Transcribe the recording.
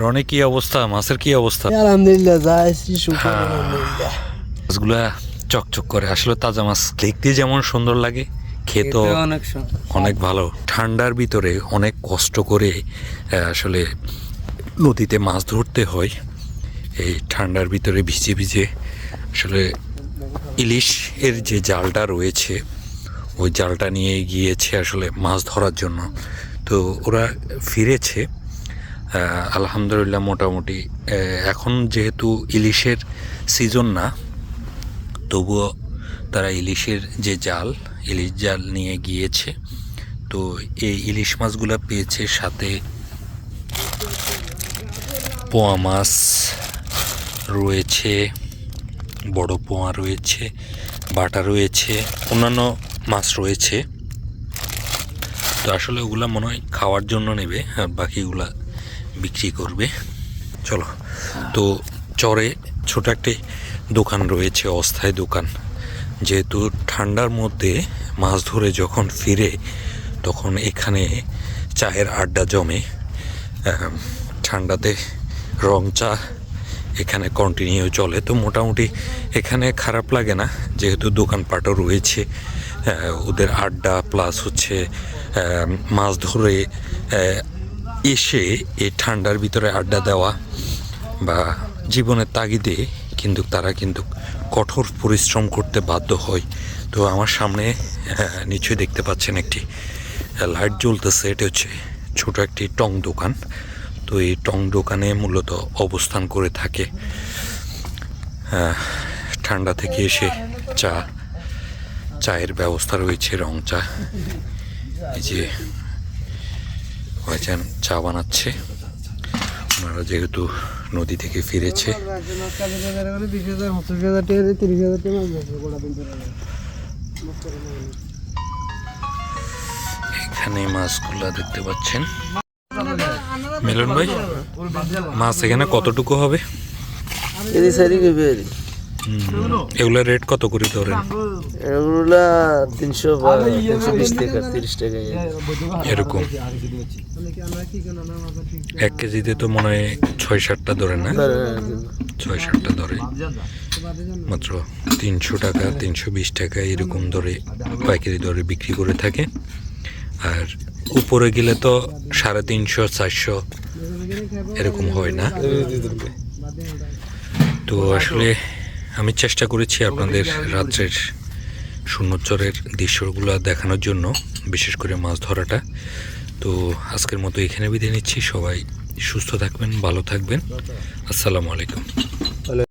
রনে কি অবস্থা? মাছের কি অবস্থা? আলহামদুলিল্লাহ যাইছি শুকর হ্যাঁ। আলহামদুলিল্লাহ। মাছগুলা চকচক করে। আসলে তাজা মাছ দেখতে যেমন সুন্দর লাগে খেতো অনেক অনেক ভালো। ঠান্ডার ভিতরে অনেক কষ্ট করে আসলে নদীতে মাছ ধরতে হয়। এই ঠান্ডার ভিতরে ভিজে ভিজে আসলে ইলিশ এর যে জালটা রয়েছে ওই জালটা নিয়ে গিয়েছে আসলে মাছ ধরার জন্য। তো ওরা ফিরেছে। আলহামদুলিল্লাহ মোটামুটি এখন যেহেতু ইলিশের সিজন না, তবুও তারা ইলিশের যে জাল, ইলিশ জাল নিয়ে গিয়েছে। তো এই ইলিশ মাছগুলো পেয়েছে সাথে পোয়া মাছ রয়েছে, বড় পোয়া রয়েছে, বাটা রয়েছে, অন্যান্য মাছ রয়েছে। তো আসলে ওগুলা মনে হয় খাওয়ার জন্য নেবে আর বাকিগুলা বিক্রি করবে। চলো। তো চরে ছোট একটি দোকান রয়েছে, অস্থায়ী দোকান। যেহেতু ঠান্ডার মধ্যে মাছ ধরে যখন ফিরে, তখন এখানে চায়ের আড্ডা জমে। ঠান্ডাতে রং চা এখানে কন্টিনিউ চলে। তো মোটামুটি এখানে খারাপ লাগে না, যেহেতু দোকানপাটও রয়েছে। ওদের আড্ডা প্লাস হচ্ছে মাছ ধরে এসে এই ঠান্ডার ভিতরে আড্ডা দেওয়া বা জীবনের তাগিদে কিন্তু তারা কিন্তু কঠোর পরিশ্রম করতে বাধ্য হয়। তো আমার সামনে আহ, নিশ্চয়ই দেখতে পাচ্ছেন একটি লাইট জ্বলতেছে। এটা হচ্ছে ছোট একটি টং দোকান। তো এই টং দোকানে মূলত অবস্থান করে থাকে। আহ, ঠান্ডা থেকে এসে চা চায়ের ব্যবস্থা রয়েছে রং চা। এই যে ভাইজান চা বানাচ্ছে। ওনারা যেহেতু নদী থেকে ফিরেছে। এখানে মাছগুলা দেখতে পাচ্ছেন। মিলন ভাই মাছ এখানে কতটুকু হবে? এদি সারি এগুলোর রেট কত করে ধরেন? এগুলা তিনশো বা তিনশো বিশ টাকা তিরিশ টাকা। এরকম। এক কেজিতে তো মনে হয় ছয় সাতটা ধরে না ছয় সাতটা ধরে। মাত্র তিনশো টাকা তিনশো বিশ টাকা এরকম ধরে পাইকারি দরে বিক্রি করে থাকে। আর উপরে গেলে তো সাড়ে তিনশো চারশো এরকম হয় না। তো আসলে আমি চেষ্টা করেছি আপনাদের রাত্রের শূন্যচরের দৃশ্যগুলো দেখানোর জন্য, বিশেষ করে মাছ ধরাটা। তো আজকের মতো এখানে বিদায় নিচ্ছি। সবাই সুস্থ থাকবেন, ভালো থাকবেন। আসসালামু আলাইকুম।